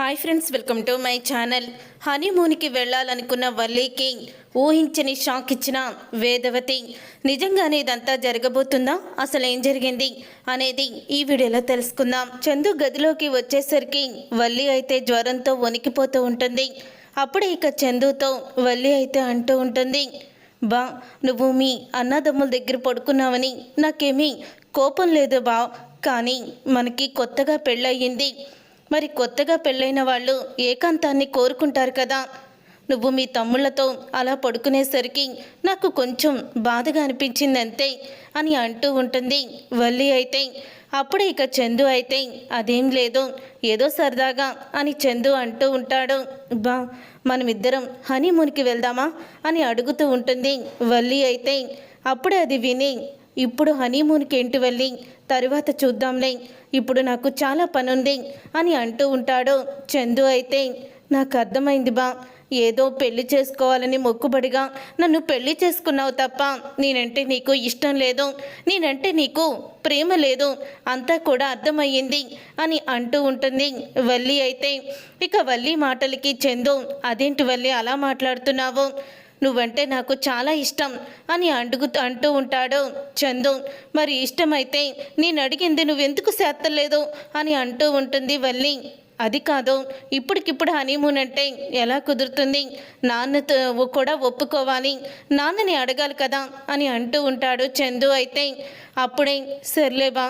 Hi friends welcome to my channel హనీమూన్కి వెళ్ళాలనుకున్న వల్లీకి ఊహించని షాక్ ఇచ్చిన వేదవతి. నిజంగానే ఇదంతా జరగబోతుందా? అసలు ఏం జరిగింది? అనేది ఈ వీడియోలో తెలుసుకుందాం. చందు గదిలోకి వచ్చేసరికి వల్లి అయితే జ్వరంతో వణికిపోతూ ఉంటుంది. అప్పుడే ఇక చందుతో వల్లి అయితే అంటూ ఉంటుంది. బా నువ్వు మీ అన్నదమ్ముల దగ్గర పడుకున్నావని నాకేమీ కోపం లేదు బా. కానీ మనకి కొత్తగా పెళ్ళయింది. మరి కొత్తగా పెళ్ళైన వాళ్ళు ఏకాంతాన్ని కోరుకుంటారు కదా. నువ్వు మీ తమ్ముళ్ళతో అలా పడుకునేసరికి నాకు కొంచెం బాధగా అనిపించింది అంతే అని అంటూ ఉంటుంది. వల్లి అయితే అప్పుడే ఇక చందు అయితే అదేం లేదు ఏదో సరదాగా అని చందు అంటూ ఉంటాడు. బా మనమిద్దరం హనీమూన్కి వెళ్దామా? అని అడుగుతూ ఉంటుంది. వల్లి అయితే అప్పుడే అది విని ఇప్పుడు హనీమూన్కి ఏంటి వెళ్ళి తరువాత చూద్దాంలే ఇప్పుడు నాకు చాలా పనుంది అని అంటూ ఉంటాడు చందు అయితే. నాకు అర్థమైంది బా ఏదో పెళ్ళి చేసుకోవాలని మొక్కుబడిగా నన్ను పెళ్ళి చేసుకున్నావు తప్ప నేనంటే నీకు ఇష్టం లేదు నేనంటే నీకు ప్రేమ లేదు అంతా కూడా అర్థమయ్యింది అని అంటూ ఉంటుంది వల్లి అయితే. ఇక వల్లి మాటలకి చందు అదేంటి వల్లి అలా మాట్లాడుతున్నావు? నువ్వంటే నాకు చాలా ఇష్టం అని అడుగు అంటూ ఉంటాడు చందు. మరి ఇష్టమైతే నేను అడిగింది నువ్వెందుకు చేస్తలేదు అని అంటూ ఉంటుంది వల్లి. అది కాదు ఇప్పటికిప్పుడు హనీమూన్ అంటే ఎలా కుదురుతుంది? నాన్నతో కూడా ఒప్పుకోవాలి. నాన్నని అడగాలి కదా అని అంటూ ఉంటాడు చందు అయితే. అప్పుడే సర్లేబా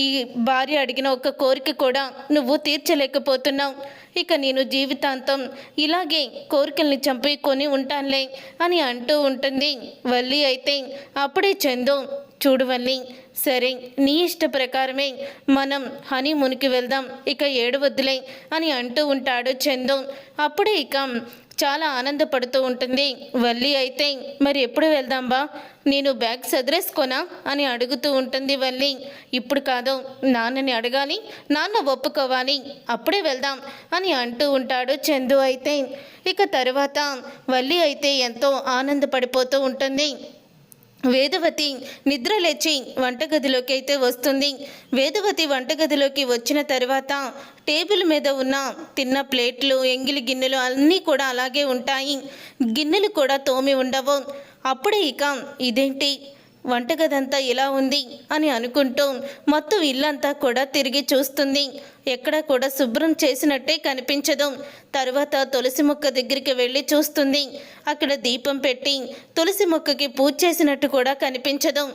ఈ భార్య అడిగిన ఒక కోరిక కూడా నువ్వు తీర్చలేకపోతున్నావు. ఇక నేను జీవితాంతం ఇలాగే కోరికల్ని చంపుకొని ఉంటానులే అని అంటూ ఉంటుంది. వల్లి అయితే అప్పుడే చందు చూడు వల్లి సరే నీ ఇష్ట ప్రకారమే మనం హనీమూన్కి వెళ్దాం ఇక ఏడవద్దులే అని అంటూ ఉంటాడు చందు. అప్పుడే ఇక చాలా ఆనందపడుతూ ఉంటుంది. వల్లి అయితే మరి ఎప్పుడు వెళ్దాం బా? నేను బ్యాగ్ సదరేసుకోనా అని అడుగుతూ ఉంటుంది వల్లి. ఇప్పుడు కాదు నాన్నని అడగాలి నాన్న ఒప్పుకోవాలి అప్పుడే వెళ్దాం అని అంటూ ఉంటాడు చందు అయితే. ఇక తర్వాత వల్లి అయితే ఎంతో ఆనందపడిపోతూ ఉంటుంది. వేదవతి నిద్ర లేచి వంటగదిలోకి అయితే వస్తుంది. వేదవతి వంటగదిలోకి వచ్చిన తర్వాత టేబుల్ మీద ఉన్న తిన్న ప్లేట్లు ఎంగిలి గిన్నెలు అన్నీ కూడా అలాగే ఉంటాయి. గిన్నెలు కూడా తోమి ఉండవు. అప్పుడే ఇక ఇదేంటి? వంటగదంతా ఇలా ఉంది అని అనుకుంటూ మొత్తం ఇల్లంతా కూడా తిరిగి చూస్తుంది. ఎక్కడ కూడా శుభ్రం చేసినట్టే కనిపించదు. తరువాత తులసి మొక్క దగ్గరికి వెళ్ళి చూస్తుంది. అక్కడ దీపం పెట్టి తులసి మొక్కకి పూజ చేసినట్టు కూడా కనిపించదు.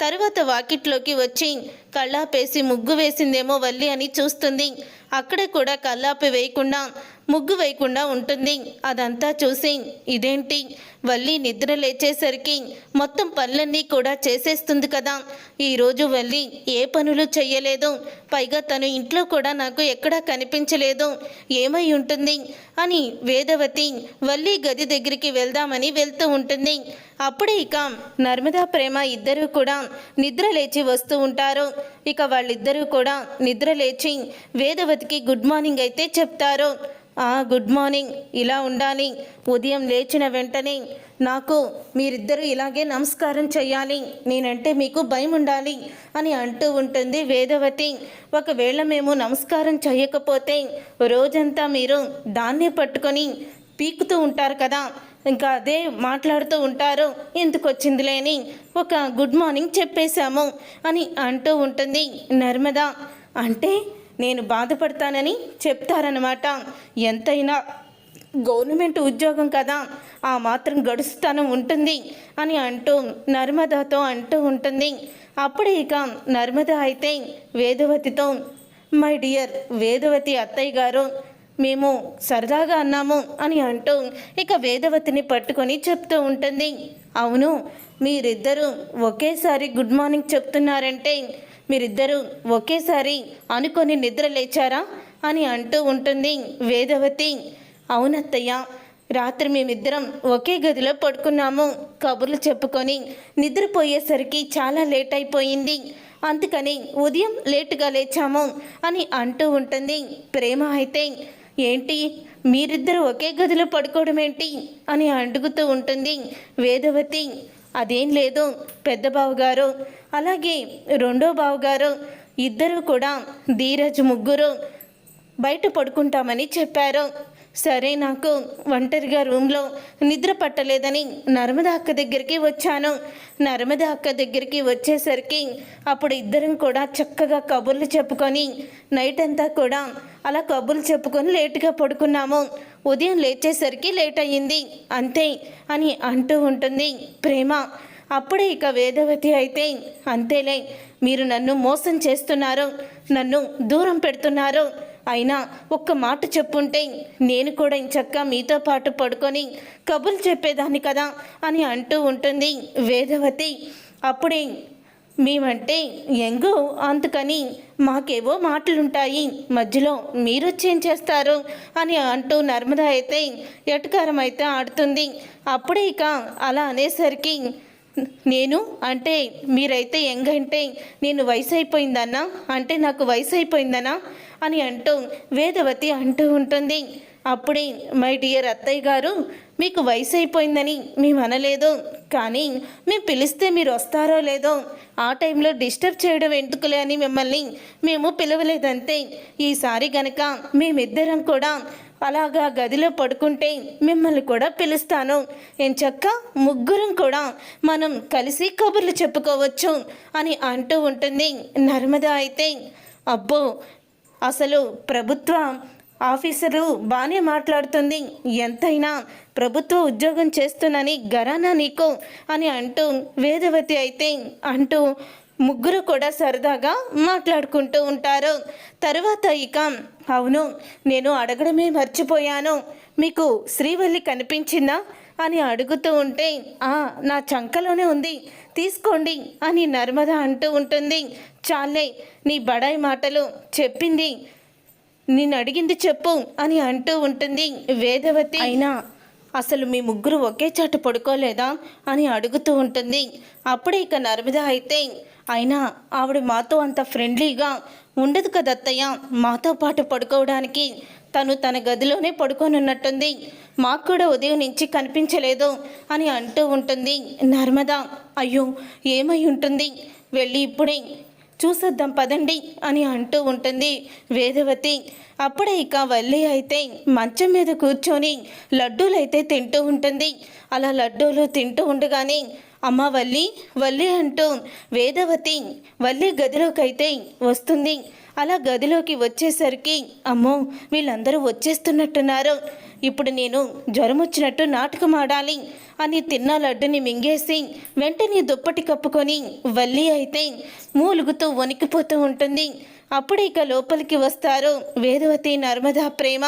తరువాత వాకిట్లోకి వచ్చి కళ్ళాపేసి ముగ్గు వేసిందేమో వల్లి అని చూస్తుంది. అక్కడ కూడా కల్లాపి వేయకుండా ముగ్గు వేయకుండా ఉంటుంది. అదంతా చూసి ఇదేంటి? వల్లి నిద్ర లేచేసరికి మొత్తం పనులన్నీ కూడా చేసేస్తుంది కదా. ఈరోజు వల్లి ఏ పనులు చెయ్యలేదు. పైగా తను ఇంట్లో కూడా నాకు ఎక్కడా కనిపించలేదు. ఏమై ఉంటుంది? అని వేదవతి వల్లి గది దగ్గరికి వెళ్దామని వెళ్తూ ఉంటుంది. అప్పుడే ఇక నర్మదా ప్రేమ ఇద్దరూ కూడా నిద్ర లేచి వస్తూ ఉంటారు. ఇక వాళ్ళిద్దరూ కూడా నిద్ర లేచి వేదవతికి గుడ్ మార్నింగ్ అయితే చెప్తారు. ఆ గుడ్ మార్నింగ్ ఇలా ఉండాలి. ఉదయం లేచిన వెంటనే నాకు మీరిద్దరూ ఇలాగే నమస్కారం చేయాలి నేనంటే మీకు భయం ఉండాలి అని అంటూ ఉంటుంది వేదవతి. ఒకవేళ మేము నమస్కారం చేయకపోతే రోజంతా మీరు దాన్నే పట్టుకొని పీకుతూ ఉంటారు కదా. ఇంకా అదే మాట్లాడుతూ ఉంటారు. ఎందుకు వచ్చింది లేని ఒక గుడ్ మార్నింగ్ చెప్పేశాము అని అంటూ ఉంటుంది నర్మద. అంటే నేను బాధపడతానని చెప్తారనమాట ఎంతైనా గవర్నమెంట్ ఉద్యోగం కదా ఆ మాత్రం గడుస్తాను ఉంటుంది అని అంటూ నర్మదతో అంటూ ఉంటుంది. అప్పుడే ఇక నర్మద అయితే వేదవతితో మై డియర్ వేదవతి అత్తయ్య గారు మేము సరదాగా అన్నాము అని అంటూ ఇక వేదవతిని పట్టుకొని చెప్తూ ఉంటుంది. అవును మీరిద్దరూ ఒకేసారి గుడ్ మార్నింగ్ చెప్తున్నారంటే మీరిద్దరూ ఒకేసారి అనుకొని నిద్ర లేచారా అని అంటూ ఉంటుంది వేదవతి. అవునత్తయ్య రాత్రి మేమిద్దరం ఒకే గదిలో పడుకున్నాము. కబుర్లు చెప్పుకొని నిద్రపోయేసరికి చాలా లేట్ అయిపోయింది. అందుకని ఉదయం లేటుగా లేచాము అని అంటూ ఉంటుంది. ప్రేమ అయితే ఏంటి? మీరిద్దరు ఒకే గదిలో పడుకోవడం ఏంటి? అని అడుగుతూ ఉంటుంది వేదవతి. అదేం లేదు పెద్ద బావగారు. అలాగే రెండో బావగారు ఇద్దరు కూడా ధీరజ్ ముగ్గురు బయట పడుకుంటామని చెప్పారు. సరే నాకు ఒంటరిగా రూమ్లో నిద్ర పట్టలేదని నర్మదా అక్క దగ్గరికి వచ్చాను. నర్మదా అక్క దగ్గరికి వచ్చేసరికి అప్పుడు ఇద్దరం కూడా చక్కగా కబుర్లు చెప్పుకొని నైట్ అంతా కూడా అలా కబుర్లు చెప్పుకొని లేటుగా పడుకున్నాము. ఉదయం లేచేసరికి లేట్ అయ్యింది. అంతే అని అంటూ ఉంటుంది ప్రేమ. అప్పుడే ఇక వేదవతి అయితే అంతేలే మీరు నన్ను మోసం చేస్తున్నారు నన్ను దూరం పెడుతున్నారు అయినా ఒక్క మాట చెప్పుంటే నేను కూడా ఇంచక్క మీతో పాటు పడుకొని కబుర్లు చెప్పేదాన్ని కదా అని అంటూ ఉంటుంది వేదవతి. అప్పుడే మేమంటే ఎంగో అందుకని మాకేవో మాటలుంటాయి. మధ్యలో మీరొచ్చేం చేస్తారు? అని అంటూ నర్మద అయితే ఎటకారం అయితే ఆడుతుంది. అప్పుడే ఇక అలా అనేసరికి నేను అంటే మీరైతే ఎంగంటే నేను వయసు అయిపోయిందన్నా అంటే నాకు వయసు అయిపోయిందనా అని అంటూ వేదవతి అంటూ ఉంటుంది. అప్పుడే మై డియర్ అత్తయ్య గారు మీకు వయసు అయిపోయిందని మేము అనలేదు కానీ మేము పిలిస్తే మీరు వస్తారో లేదో ఆ టైంలో డిస్టర్బ్ చేయడం ఎందుకులే అని మిమ్మల్ని మేము పిలవలేదంతే. ఈసారి గనక మేమిద్దరం కూడా అలాగా గదిలో పడుకుంటే మిమ్మల్ని కూడా పిలుస్తాను. ఎంచక్క ముగ్గురం కూడా మనం కలిసి కబుర్లు చెప్పుకోవచ్చు అని అంటూ ఉంటుంది నర్మదా అయితే. అబ్బో అసలు ప్రభుత్వ ఆఫీసరు బాగానే మాట్లాడుతుంది. ఎంతైనా ప్రభుత్వ ఉద్యోగం చేస్తున్నని గరానా నీకు అని అంటూ వేదవతి అయితే అంటూ ముగ్గురు కూడా సరదాగా మాట్లాడుకుంటూ ఉంటారు. తర్వాత ఇక అవును నేను అడగడమే మర్చిపోయాను. మీకు శ్రీవల్లి కనిపించిందా అని అడుగుతూ ఉంటే ఆ నా చంకలోనే ఉంది. తీసుకోండి అని నర్మద అంటూ ఉంటుంది. చాలే నీ బడాయి మాటలు చెప్పింది. నిన్ను అడిగింది చెప్పు అని అంటూ ఉంటుంది వేదవతి. అయినా అసలు మీ ముగ్గురు ఒకే చాట పడుకోలేదా అని అడుగుతూ ఉంటుంది. అప్పుడే ఇక నర్మద అయితే అయినా ఆవిడ మాతో అంత ఫ్రెండ్లీగా ఉండదు కదా అత్తయ్య. మాతో పాటు పడుకోవడానికి తను తన గదిలోనే పడుకొనున్నట్టుంది. మాకు కూడా ఉదయం నుంచి కనిపించలేదు అని అంటూ ఉంటుంది నర్మద. అయ్యో ఏమై ఉంటుంది? వెళ్ళి ఇప్పుడే చూసొద్దాం పదండి అని అంటూ ఉంటుంది వేదవతి. అప్పుడే ఇక వల్లి అయితే మంచం మీద కూర్చొని లడ్డూలు అయితే తింటూ ఉంటుంది. అలా లడ్డూలు తింటూ ఉండగానే అమ్మ వల్లి వల్లి అంటూ వేదవతి వల్లి గదిలోకి అయితే వస్తుంది. అలా గదిలోకి వచ్చేసరికి అమ్మో వీళ్ళందరూ వచ్చేస్తున్నట్టున్నారు. ఇప్పుడు నేను జ్వరం వచ్చినట్టు నాటకం ఆడాలి అని తిన్న లడ్డుని మింగేసి వెంటనే దుప్పటి కప్పుకొని వల్లి అయితే మూలుగుతూ వణికిపోతూ ఉంటుంది. అప్పుడు ఇక లోపలికి వస్తారు వేదవతి నర్మదా ప్రేమ.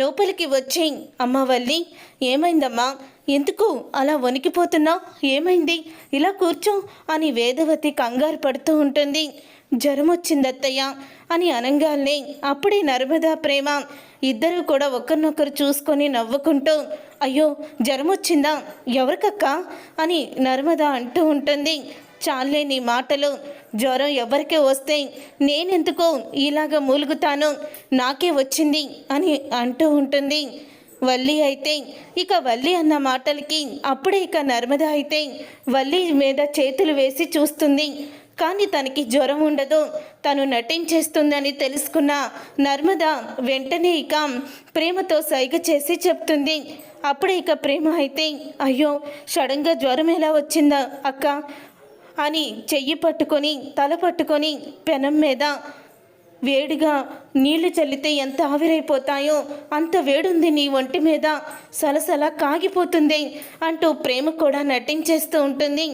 లోపలికి వచ్చి అమ్మ వల్లి ఏమైందమ్మా? ఎందుకు అలా వణికిపోతున్నావు ఏమైంది? ఇలా కూర్చో అని వేదవతి కంగారు పడుతూ ఉంటుంది. జ్వరం వచ్చింది అత్తయ్య అని అనగానే అప్పుడే నర్మదా ప్రేమ. ఇద్దరూ కూడా ఒకరినొకరు చూసుకొని నవ్వుకుంటూ అయ్యో జ్వరం వచ్చిందా ఎవరికక్క? అని నర్మద అంటూ ఉంటుంది. చాలే నీ మాటలు. జ్వరం ఎవరికే వస్తే నేనెందుకో ఇలాగ మూలుగుతాను. నాకే వచ్చింది అని అంటూ ఉంటుంది. వల్లి అయితే ఇక వల్లి అన్న మాటలకి అప్పుడే ఇక నర్మద అయితే వల్లి మీద చేతులు వేసి చూస్తుంది. కానీ తనకి జ్వరం ఉండదు. తను నటించేస్తుందని తెలుసుకున్న నర్మద వెంటనే ఇక ప్రేమతో సైగ చేసి చెప్తుంది. అప్పుడే ఇక ప్రేమ అయితే అయ్యో సడన్గా జ్వరం ఎలా వచ్చిందా అక్క? అని చెయ్యి పట్టుకొని తల పట్టుకొని పెనం మీద వేడిగా నీళ్ళు చల్లితే ఎంత ఆవిరైపోతాయో అంత వేడుంది నీ ఒంటి మీద. సలసల కాగిపోతుంది అంటూ ప్రేమ కూడా నటించేస్తూ ఉంటుంది.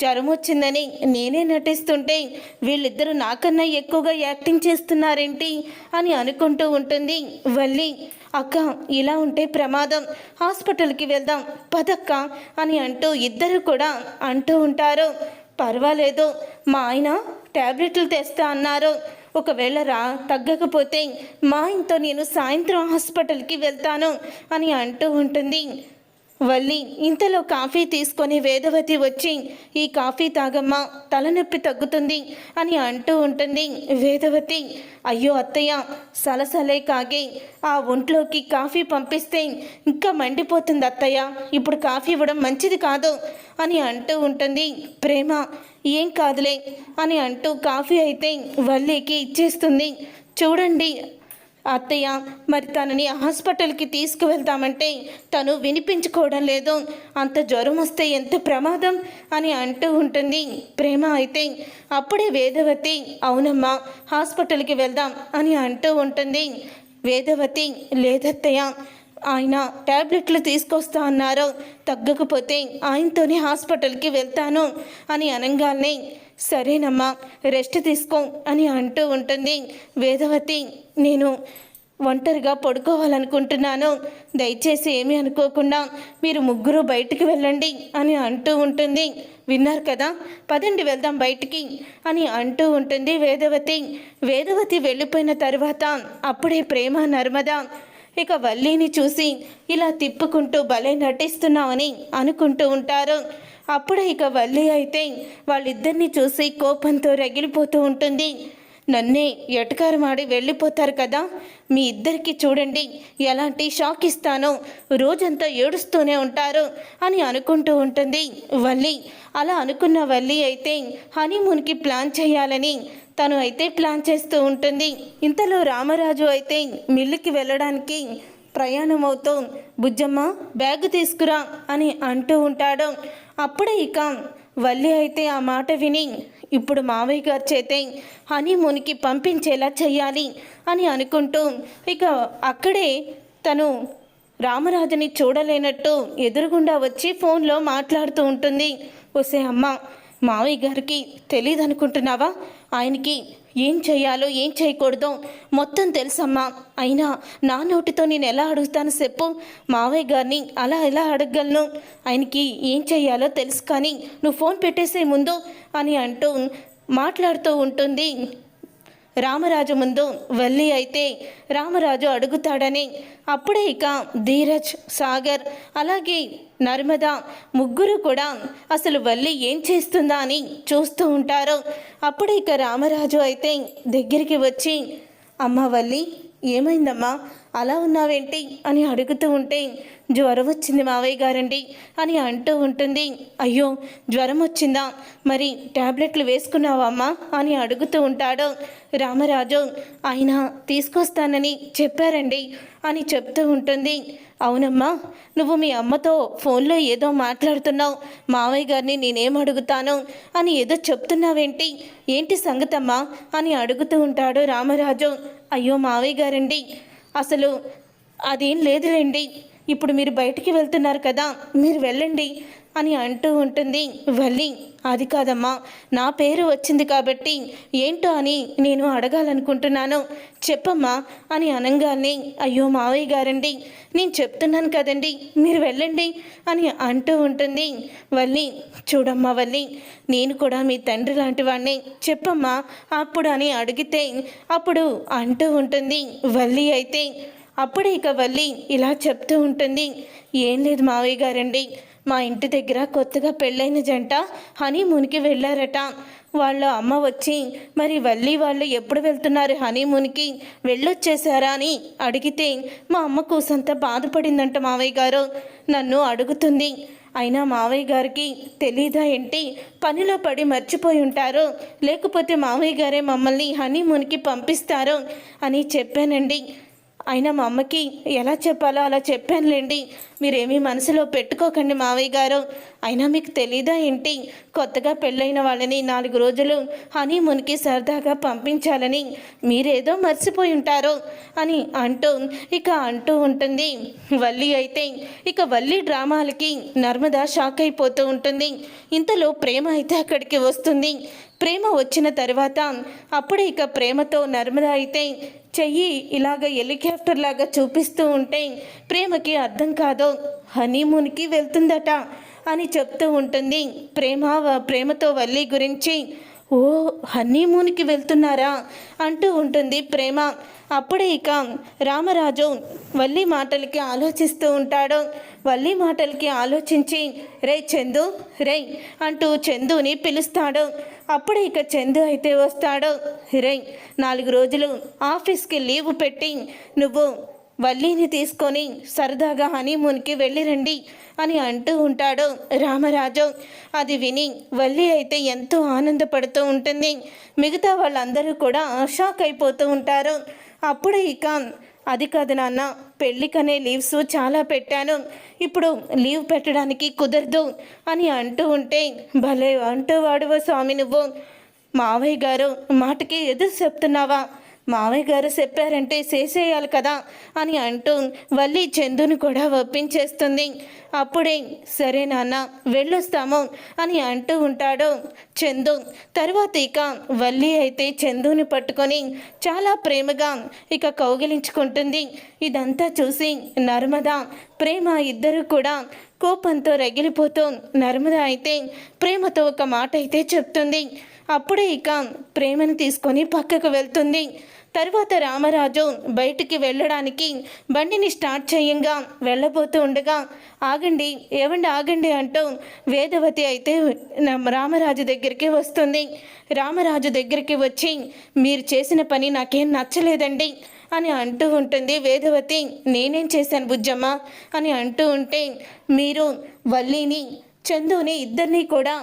జ్వరం వచ్చిందని నేనే నటిస్తుంటే వీళ్ళిద్దరూ నాకన్నా ఎక్కువగా యాక్టింగ్ చేస్తున్నారేంటి అని అనుకుంటూ ఉంటుంది వల్లి. అక్క ఇలా ఉంటే ప్రమాదం. హాస్పిటల్కి వెళ్దాం పదక్క అని అంటూ ఇద్దరు కూడా అంటూ ఉంటారు. పర్వాలేదు మా ఆయన ట్యాబ్లెట్లు తెస్తా అన్నారు. ఒకవేళ రా తగ్గకపోతే మా ఇంతో నేను సాయంత్రం హాస్పిటల్కి వెళ్తాను అని అంటూ ఉంటుంది. వల్లి ఇంతలో కాఫీ తీసుకొని వేదవతి వచ్చి ఈ కాఫీ తాగమ్మా తలనొప్పి తగ్గుతుంది అని అంటూ ఉంటుంది వేదవతి. అయ్యో అత్తయ్య సలసలే కాగి ఆ ఒంట్లోకి కాఫీ పంపిస్తే ఇంకా మండిపోతుంది అత్తయ్య. ఇప్పుడు కాఫీ ఇవ్వడం మంచిది కాదు అని అంటూ ఉంటుంది. ప్రేమ ఏం కాదులే అని అంటూ కాఫీ అయితే వల్లికి ఇచ్చేస్తుంది. చూడండి అత్తయ్య మరి తనని హాస్పిటల్కి తీసుకువెళ్తామంటే తను వినిపించుకోవడం లేదు. అంత జ్వరం వస్తే ఎంత ప్రమాదం అని అంటూ ఉంటుంది. ప్రేమ అయితే అప్పుడే వేదవతి అవునమ్మా హాస్పిటల్కి వెళ్దాం అని అంటూ ఉంటుంది. వేదవతి లేదత్తయ్య ఆయన ట్యాబ్లెట్లు తీసుకొస్తా అన్నారు తగ్గకపోతే ఆయనతోనే హాస్పిటల్కి వెళ్తాను అని అనగానే సరేనమ్మా రెస్ట్ తీసుకో అని అంటూ ఉంటుంది. వేదవతి నేను ఒంటరిగా పడుకోవాలనుకుంటున్నాను. దయచేసి ఏమీ అనుకోకుండా మీరు ముగ్గురు బయటికి వెళ్ళండి అని అంటూ ఉంటుంది. విన్నారు కదా పదండి వెళ్దాం బయటికి అని అంటూ ఉంటుంది వేదవతి. వేదవతి వెళ్ళిపోయిన తర్వాత అప్పుడే ప్రేమ నర్మద ఇక వల్లీని చూసి ఇలా తిప్పుకుంటూ భలే నటిస్తున్నామని అనుకుంటూ ఉంటారు. అప్పుడు ఇక వల్లి అయితే వాళ్ళిద్దరిని చూసి కోపంతో రగిలిపోతూ ఉంటుంది. నన్నే ఎటకారమాడి వెళ్ళిపోతారు కదా? మీ ఇద్దరికి చూడండి ఎలాంటి షాక్ ఇస్తానో రోజంతా ఏడుస్తూనే ఉంటారు అని అనుకుంటూ ఉంటుంది వల్లి. అలా అనుకున్న వల్లి అయితే హనీమూన్కి ప్లాన్ చేయాలని తను అయితే ప్లాన్ చేస్తూ ఉంటుంది. ఇంతలో రామరాజు అయితే మిల్లుకి వెళ్ళడానికి ప్రయాణం అవుతూ. బుజ్జమ్మ బ్యాగ్ తీసుకురా అని అంటూ ఉంటాడు. అప్పుడే ఇక వల్లి అయితే ఆ మాట విని ఇప్పుడు మావయ్య గారు చేతే హనీమూన్కి పంపించేలా చెయ్యాలి అని అనుకుంటూ ఇక అక్కడే తను రామరాజుని చూడలేనట్టు ఎదురుగుండా వచ్చి ఫోన్లో మాట్లాడుతూ ఉంటుంది. ఒసే అమ్మ మావయ్య గారికి తెలియదు అనుకుంటున్నావా ఆయనకి ఏం చేయాలో ఏం చేయకూడదో మొత్తం తెలుసమ్మా. అయినా నా నోటితో నేను ఎలా అడుగుతాను చెప్పు. మావయ్య గారిని అలా ఎలా అడగగలను ఆయనకి ఏం చేయాలో తెలుసు కానీ నువ్వు ఫోన్ పెట్టేసే ముందు అని అంటూ మాట్లాడుతూ ఉంటుంది. రామరాజు ముందు వల్లి అయితే రామరాజు అడుగుతాడని అప్పుడే ఇక ధీరజ్ సాగర్ అలాగే నర్మద ముగ్గురు కూడా అసలు వల్లి ఏం చేస్తుందా అని చూస్తూ ఉంటారు. అప్పుడే ఇక రామరాజు అయితే దగ్గరికి వచ్చి అమ్మ వల్లి ఏమైందమ్మా? అలా ఉన్నావేంటి? అని అడుగుతూ ఉంటే జ్వరం వచ్చింది మావయ్య గారండి అని అంటూ ఉంటుంది. అయ్యో జ్వరం వచ్చిందా? మరి ట్యాబ్లెట్లు వేసుకున్నావా అమ్మా? అని అడుగుతూ ఉంటాడు. రామరాజు ఆయన తీసుకొస్తానని చెప్పారండి అని చెప్తూ ఉంటుంది. అవునమ్మా నువ్వు మీ అమ్మతో ఫోన్లో ఏదో మాట్లాడుతున్నావు. మావయ్య గారిని నేనేం అడుగుతాను? అని ఏదో చెప్తున్నావేంటి? ఏంటి సంగతమ్మా? అని అడుగుతూ ఉంటాడు రామరాజు. అయ్యో మావయ్య గారండి. అసలు అదేం లేదులేండి. ఇప్పుడు మీరు బయటికి వెళ్తున్నారు కదా మీరు వెళ్ళండి అని అంటూ ఉంటుంది. వల్లి అది కాదమ్మా నా పేరు వచ్చింది కాబట్టి ఏంటో అని నేను అడగాలనుకుంటున్నాను. చెప్పమ్మా అని అనగానే అయ్యో మావయ్య గారండి నేను చెప్తున్నాను కదండి మీరు వెళ్ళండి అని అంటూ ఉంటుంది. వల్లి చూడమ్మా వల్లి నేను కూడా మీ తండ్రి లాంటి వాడిని చెప్పమ్మా అప్పుడు అని అడిగితే అప్పుడు అంటూ ఉంటుంది. వల్లి అయితే అప్పుడు ఇక వల్లి ఇలా చెప్తూ ఉంటుంది. ఏం లేదు మావయ్య గారండి. మా ఇంటి దగ్గర కొత్తగా పెళ్ళైన జంట హనీమూన్కి వెళ్ళారట. వాళ్ళ అమ్మ వచ్చి మరి వల్లి వాళ్ళు ఎప్పుడు వెళ్తున్నారు హనీమూన్కి? వెళ్ళొచ్చేసారా అని అడిగితే మా అమ్మ కూసంత బాధపడిందంట మావయ్య గారు. నన్ను అడుగుతుంది. అయినా మావయ్య గారికి తెలీదా ఏంటి? పనిలో పడి మర్చిపోయి ఉంటారు. లేకపోతే మావయ్య గారే మమ్మల్ని హనీమూన్కి పంపిస్తారు అని చెప్పానండి. అయినా మా అమ్మకి ఎలా చెప్పాలో అలా చెప్పానులేండి. మీరేమీ మనసులో పెట్టుకోకండి మావయ్య గారు. అయినా మీకు తెలీదా ఏంటి? కొత్తగా పెళ్ళైన వాళ్ళని నాలుగు రోజులు హనీమూన్కి సరదాగా పంపించాలని మీరేదో మర్చిపోయి ఉంటారు అని అంటూ ఇక అంటూ ఉంటుంది. వల్లి అయితే ఇక వల్లి డ్రామాలకి నర్మద షాక్ అయిపోతూ ఉంటుంది. ఇంతలో ప్రేమ అయితే అక్కడికి వస్తుంది. ప్రేమ వచ్చిన తర్వాత అప్పుడే ఇక ప్రేమతో నర్మద అయితే చెయ్యి ఇలాగ హెలికాప్టర్ లాగా చూపిస్తూ ఉంటే ప్రేమకి అర్థం కాదు. హనీమూన్కి వెళ్తుందట అని చెప్తూ ఉంటుంది. ప్రేమ ప్రేమతో వల్లి గురించి ఓ హనీమూన్కి వెళ్తున్నారా? అంటూ ఉంటుంది ప్రేమ. అప్పుడే ఇక రామరాజు వల్లి మాటలకి ఆలోచిస్తూ ఉంటాడు. వల్లి మాటలకి ఆలోచించి రే చందు రే అంటూ చందుని పిలుస్తాడు. అప్పుడే ఇక చందు అయితే వస్తాడు. రే నాలుగు రోజులు ఆఫీస్కి లీవ్ పెట్టి నువ్వు వల్లీని తీసుకొని సరదాగా హనీమూన్కి వెళ్ళిరండి అని అంటూ ఉంటాడు రామరాజు. అది విని వల్లి అయితే ఎంతో ఆనందపడుతూ ఉంటుంది. మిగతా వాళ్ళందరూ కూడా షాక్ అయిపోతూ ఉంటారు. అప్పుడే ఇక అది కాదు నాన్న పెళ్ళికనే లీవ్స్ చాలా పెట్టాను. ఇప్పుడు లీవ్ పెట్టడానికి కుదరదు అని అంటూ ఉంటే భలే అంటూ వాడువో స్వామి నువ్వు. మావయ్య గారు మాటకి ఎదురు చెప్తున్నావా? మావయ్య గారు చెప్పారంటే చేసేయాలి కదా అని అంటూ వల్లి చందుని కూడా ఒప్పించేస్తుంది. అప్పుడే సరే నాన్న వెళ్ళొస్తాము అని అంటూ ఉంటాడు చందు. తర్వాత ఇక వల్లి అయితే చందుని పట్టుకొని చాలా ప్రేమగా ఇక కౌగిలించుకుంటుంది. ఇదంతా చూసి నర్మద ప్రేమ ఇద్దరు కూడా కోపంతో రగిలిపోతూ నర్మద అయితే ప్రేమతో ఒక మాట అయితే చెప్తుంది. అప్పుడే ఇక ప్రేమను తీసుకొని పక్కకు వెళ్తుంది. తర్వాత రామరాజు బయటికి వెళ్ళడానికి బండిని స్టార్ట్ చేయంగా వెళ్ళబోతూ ఉండగా ఆగండి ఏమండి ఆగండి అంటూ వేదవతి అయితే రామరాజు దగ్గరికి వస్తుంది. రామరాజు దగ్గరికి వచ్చి మీరు చేసిన పని నాకేం నచ్చలేదండి అని అంటూ ఉంటుంది వేదవతి. నేనేం చేశాను బుజ్జమ్మ అని అంటూ ఉంటే మీరు వల్లిని చందుని ఇద్దరినీ కూడా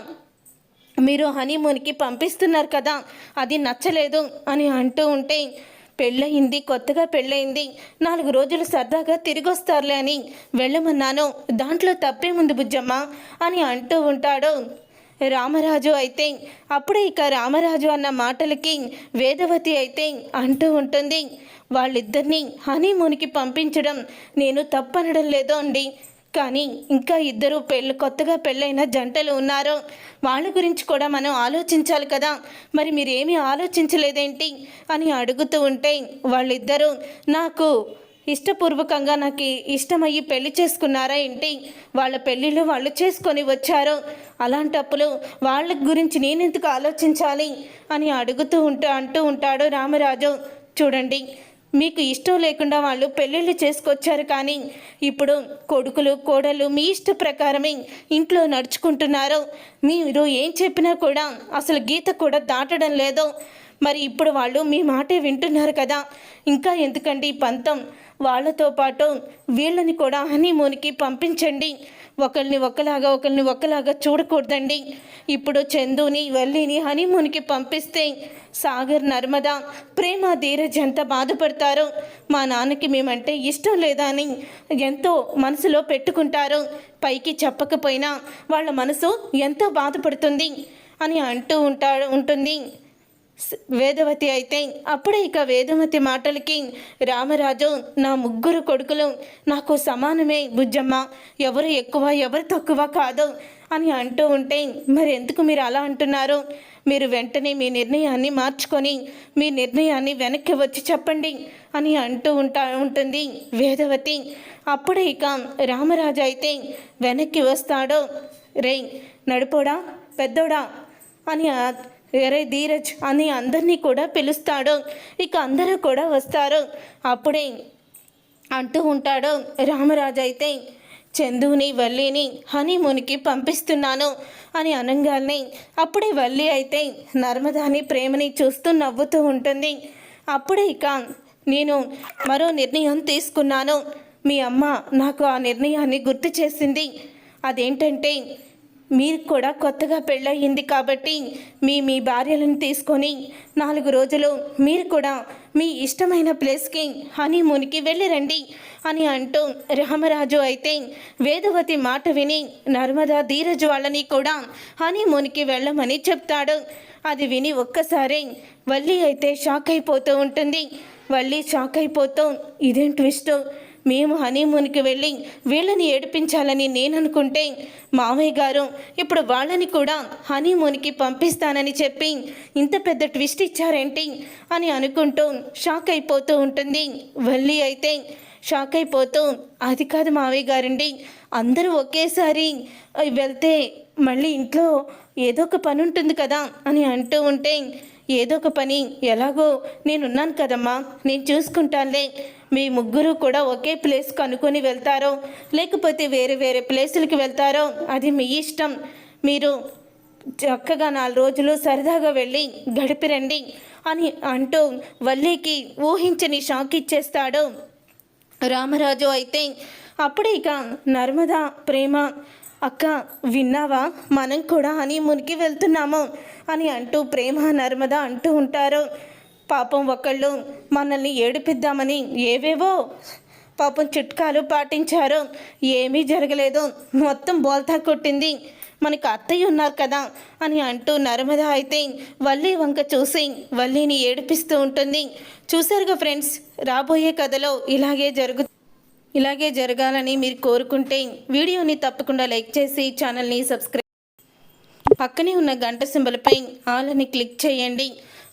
మీరు హనీమూన్కి పంపిస్తున్నారు కదా అది నచ్చలేదు అని అంటూ ఉంటే పెళ్ళయింది కొత్తగా పెళ్ళయింది నాలుగు రోజులు సరదాగా తిరిగి వస్తారులే అని వెళ్ళమన్నాను. దాంట్లో తప్పేముంది బుజ్జమ్మ అని అంటూ ఉంటాడు. రామరాజు అయితే అప్పుడే ఇక రామరాజు అన్న మాటలకి వేదవతి అయితే అంటూ ఉంటుంది. వాళ్ళిద్దరినీ హనీమూన్కి పంపించడం నేను తప్పనడం లేదో అండి. కానీ ఇంకా ఇద్దరు పెళ్ళి కొత్తగా పెళ్ళైన జంటలు ఉన్నారు. వాళ్ళ గురించి కూడా మనం ఆలోచించాలి కదా. మరి మీరేమీ ఆలోచించలేదేంటి? అని అడుగుతూ ఉంటే వాళ్ళిద్దరూ నాకు ఇష్టపూర్వకంగా నాకు ఇష్టమయ్యి పెళ్ళి చేసుకున్నారా ఏంటి? వాళ్ళ పెళ్ళిళ్ళు వాళ్ళు చేసుకొని వచ్చారు. అలాంటప్పుడు వాళ్ళ గురించి నేనెందుకు ఆలోచించాలి? అని అడుగుతూ ఉంటా అంటూ ఉంటాడు రామరాజు. చూడండి మీకు ఇష్టం లేకుండా వాళ్ళు పెళ్ళిళ్ళు చేసుకొచ్చారు కానీ ఇప్పుడు కొడుకులు కోడలు మీ ఇష్ట ప్రకారమే ఇంట్లో నడుచుకుంటున్నారు. మీరు ఏం చెప్పినా కూడా అసలు గీత కూడా దాటడం లేదు. మరి ఇప్పుడు వాళ్ళు మీ మాటే వింటున్నారు కదా. ఇంకా ఎందుకండి పంతం? వాళ్ళతో పాటు వీళ్ళని కూడా హనీమూన్కి పంపించండి. ఒకరిని ఒకలాగా ఒకరిని ఒకలాగా చూడకూడదండి. ఇప్పుడు చందుని వల్లిని హనీమూన్కి పంపిస్తే సాగర్ నర్మద ప్రేమ ధీరజ్ ఎంత బాధపడతారు మా నాన్నకి మేమంటే ఇష్టం లేదా అని ఎంతో మనసులో పెట్టుకుంటారు. పైకి చెప్పకపోయినా వాళ్ళ మనసు ఎంతో బాధపడుతుంది అని అంటూ ఉంటాడు ఉంటుంది. వేదవతి అయితే అప్పుడే ఇక వేదవతి మాటలకి రామరాజు నా ముగ్గురు కొడుకులు నాకు సమానమే బుజ్జమ్మ ఎవరు ఎక్కువ ఎవరు తక్కువ కాదు అని అంటూ ఉంటే మరి ఎందుకు మీరు అలా అంటున్నారు? మీరు వెంటనే మీ నిర్ణయాన్ని మార్చుకొని మీ నిర్ణయాన్ని వెనక్కి వచ్చి చెప్పండి అని అంటూ ఉంటా ఉంటుంది వేదవతి. అప్పుడే ఇక రామరాజు అయితే వెనక్కి వస్తాడో. రే నడుపోడా పెద్దోడా అని ఎరే ధీరజ్ అని అందరినీ కూడా పిలుస్తాడు. ఇక అందరూ కూడా వస్తారు. అప్పుడే అంటూ ఉంటాడు రామరాజు అయితే చందుని వల్లిని హనీమూన్కి పంపిస్తున్నాను అని అనగానే అప్పుడే వల్లి అయితే నర్మదాని ప్రేమని చూస్తూ నవ్వుతూ ఉంటుంది. అప్పుడే ఇక నేను మరో నిర్ణయం తీసుకున్నాను. మీ అమ్మ నాకు ఆ నిర్ణయాన్ని గుర్తు చేసింది. అదేంటంటే మీరు కూడా కొత్తగా పెళ్ళయింది కాబట్టి మీ మీ భార్యలను తీసుకొని నాలుగు రోజులు మీరు కూడా మీ ఇష్టమైన ప్లేస్కి హనీమూన్కి వెళ్ళి రండి అని అంటూ రామరాజు అయితే వేదవతి మాట విని నర్మదా ధీరజ్ వాళ్ళని కూడా హనీమూన్కి వెళ్ళమని చెప్తాడు. అది విని ఒక్కసారి వల్లి అయితే షాక్ అయిపోతూ ఉంటుంది. వల్లి షాక్ అయిపోతూ ఇదేం ట్విస్ట్? మేము హనీమూన్కి వెళ్ళి వీళ్ళని ఏడిపించాలని నేను అనుకుంటే మావయ్య గారు ఇప్పుడు వాళ్ళని కూడా హనీమూన్కి పంపిస్తానని చెప్పి ఇంత పెద్ద ట్విస్ట్ ఇచ్చారేంటి అని అనుకుంటూ షాక్ అయిపోతూ ఉంటుంది. వెళ్ళి అయితే షాక్ అయిపోతూ అది కాదు మావయ్య గారండి అందరూ ఒకేసారి వెళ్తే మళ్ళీ ఇంట్లో ఏదో ఒక పని ఉంటుంది కదా అని అంటూ ఉంటే ఏదో ఒక పని ఎలాగో నేనున్నాను కదమ్మా నేను చూసుకుంటానులే మీ ముగ్గురు కూడా ఒకే ప్లేస్ కనుక్కొని వెళ్తారో లేకపోతే వేరే వేరే ప్లేసులకి వెళ్తారో అది మీ ఇష్టం. మీరు చక్కగా నాలుగు రోజులు సరదాగా వెళ్ళి గడిపిరండి అని అంటూ వల్లికి ఊహించని షాక్ ఇచ్చేస్తాడు రామరాజు అయితే. అప్పుడే ఇక నర్మద ప్రేమ అక్క విన్నావా? మనం కూడా అని మునికి వెళ్తున్నాము అని అంటూ ప్రేమ నర్మద అంటూ ఉంటారు. పాపం ఒకళ్ళు మనల్ని ఏడిపిద్దామని ఏవేవో పాపం చిట్కాలు పాటించారు. ఏమీ జరగలేదు. మొత్తం బోల్తా కొట్టింది. మనకి అత్తయ్య ఉన్నారు కదా అని అంటూ నర్మద అయితే వల్లి వంక చూసి వల్లిని ఏడిపిస్తూ ఉంటుంది. చూసారుగా ఫ్రెండ్స్ రాబోయే కథలో ఇలాగే జరుగు ఇలాగే జరగాలని మీరు కోరుకుంటే వీడియోని తప్పకుండా లైక్ చేసి ఛానల్ని సబ్స్క్రైబ్ పక్కనే ఉన్న గంట సింబల్పై ఆలని క్లిక్ చేయండి.